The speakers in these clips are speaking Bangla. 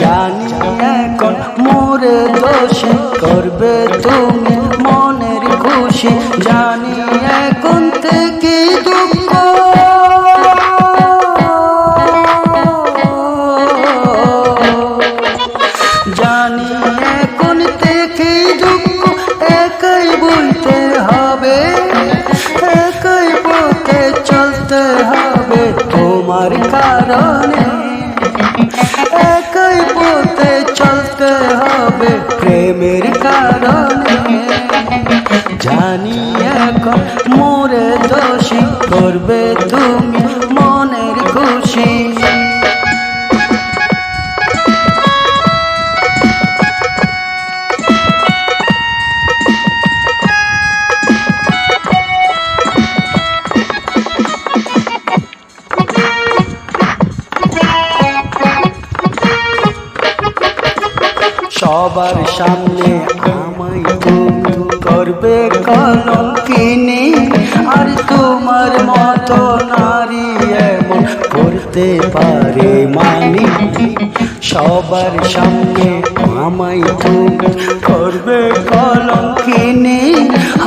জানি এখন মোরে দোষে করবে তুমি মনের খুশি। জানি এখন থেকে দুঃখ জানি এখন মোরে দোষী করবে তুমি মনের খুশি। সবার সামনে আমায় তুমি করবে কলম কিনে আর তোমার মতো নারী এমন করতে পারে মানি? সবার সামনে আমায় তুমি করবে কলম কিনে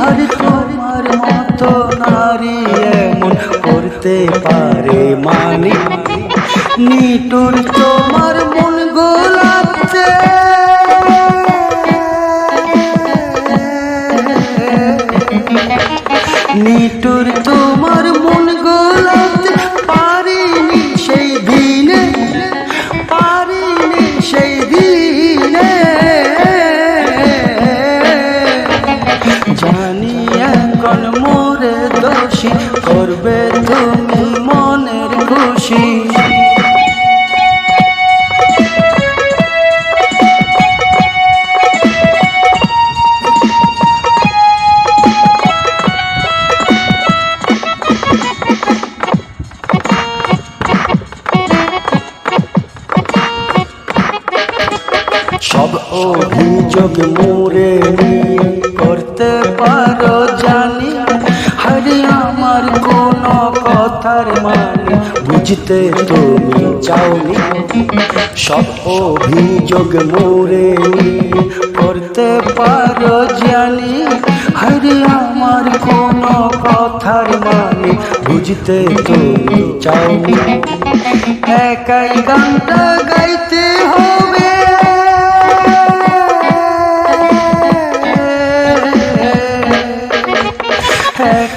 আর তোমার মতো নারী এমন করতে পারে মানি? নিটুর তোমার মন গোলাপছে সব অভিযোগ মোরে করতে পারো জানি। হরে আমার কোন কথার মানে বুঝতে তুমি চাওনি। সব অভিযোগ মোরে করতে পারো জানি। হরে আমার কোন কথার মানে বুঝতে তুমি চাওনি। একাই গানটা গাইতে হবে।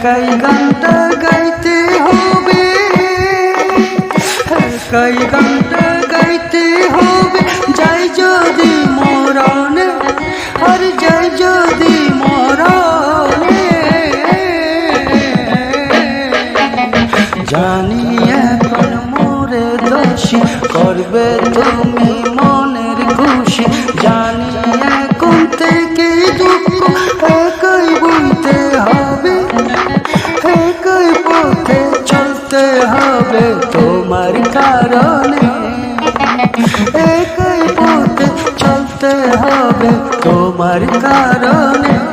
একাই গানটা গাইতে হবে। একাই গানটা গাইতে হবে। যাই যদি মরণে, আর যাই যদি মরণে। জানি এখন মোরে দোষী করবে তুমি হবে তোমার কারণে। একই পথে চলতে হবে তোমার কারণে।